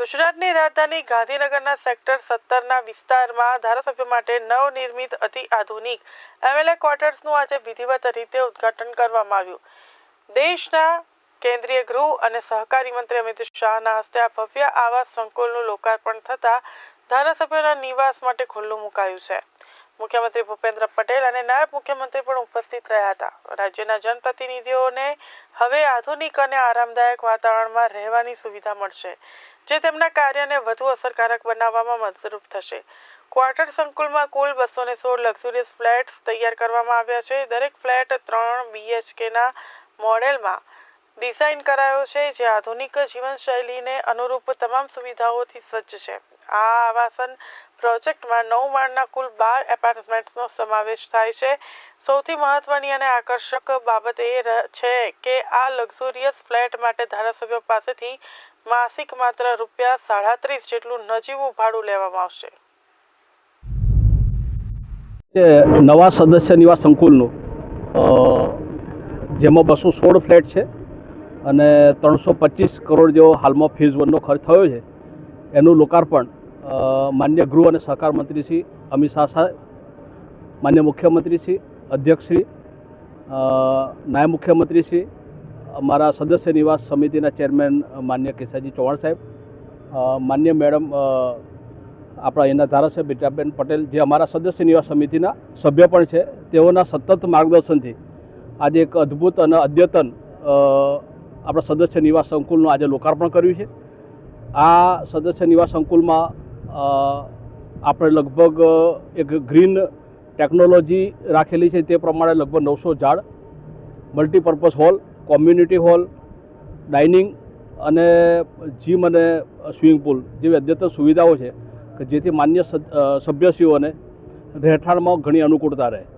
ગુજરાતની રાજધાની ગાંધીનગરના સેક્ટર સત્તરના વિસ્તારમાં ધારાસભ્ય માટે નવનિર્મિત અતિ આધુનિક એમએલએ ક્વાર્ટર્સનું આજે વિધિવત રીતે ઉદ્ઘાટન કરવામાં આવ્યું. દેશના કેન્દ્રીય ગૃહ અને સહકારી મંત્રી અમિત શાહના હસ્તે આ ભવ્ય આવાસ સંકુલનું લોકાર્પણ થતાં ધારાસભ્યોના નિવાસ માટે ખુલ્લું મુકાયું છે. મુખ્યમંત્રી ભૂપેન્દ્ર પટેલ અને નાયબ મુખ્યમંત્રી પણ ઉપસ્થિત રહ્યા હતા. રાજ્યના જનપ્રતિનિધિઓને હવે આધુનિક અને આરામદાયક વાતાવરણમાં રહેવાની સુવિધા મળશે, જે તેમના કાર્યને વધુ અસરકારક બનાવવામાં મદદરૂપ થશે. ક્વાર્ટર સંકુલમાં કુલ બસો ને સોળ લક્ઝુરિયસ ફ્લેટ્સ તૈયાર કરવામાં આવ્યા છે. દરેક ફ્લેટ ત્રણ બીએચકેના મોડેલમાં ડિઝાઇન કરાયો છે જે આધુનિક જીવનશૈલીને અનુરૂપ તમામ સુવિધાઓથી સજ્જ છે. આ આવાસન પ્રોજેક્ટમાં નવ માળના કુલ બાર એપાર્ટમેન્ટ્સનો સમાવેશ થાય છે. સૌથી મહત્વની અને આકર્ષક બાબત એ છે કે આ લક્ઝુરિયસ ફ્લેટ માટે ધારાસભ્યો પાસેથી માસિક માત્ર રૂપિયા સાડત્રીસ જેટલું નજીવું ભાડું લેવામાં આવશે. નવા સદસ્ય નિવાસ સંકુલનું જેમાં બસો સોળ ફ્લેટ છે. અને ત્રણસો પચીસ કરોડ જેવો હાલમાં ફેઝ વનનો ખર્ચ થયો છે. એનું લોકાર્પણ માન્ય ગૃહ અને સહકાર મંત્રી શ્રી અમિત શાહ સાહેબ, માન્ય મુખ્યમંત્રી શ્રી અધ્યક્ષ શ્રી નાયબ મુખ્યમંત્રી શ્રી અમારા સદસ્ય નિવાસ સમિતિના ચેરમેન માન્ય કેસાજી ચૌહાણ સાહેબ માન્ય મેડમ આપણા એના ધારાસભ્ય બીટાબેન પટેલ, જે અમારા સદસ્ય નિવાસ સમિતિના સભ્ય પણ છે. તેઓના સતત માર્ગદર્શનથી આજે એક અદ્ભુત અને અદ્યતન આપણા સદસ્ય નિવાસ સંકુલનું આજે લોકાર્પણ કર્યું છે. આ સદસ્ય નિવાસ સંકુલમાં આપણે લગભગ એક ગ્રીન ટેકનોલોજી રાખેલી છે તે પ્રમાણે લગભગ નવસો ઝાડ, multipurpose hall, community hall, dining અને જીમ અને સ્વિમિંગ પુલ જેવી અદ્યતન સુવિધાઓ છે કે જેથી માન્ય સભ્યશ્રીઓને રહેઠાણમાં ઘણી અનુકૂળતા રહે.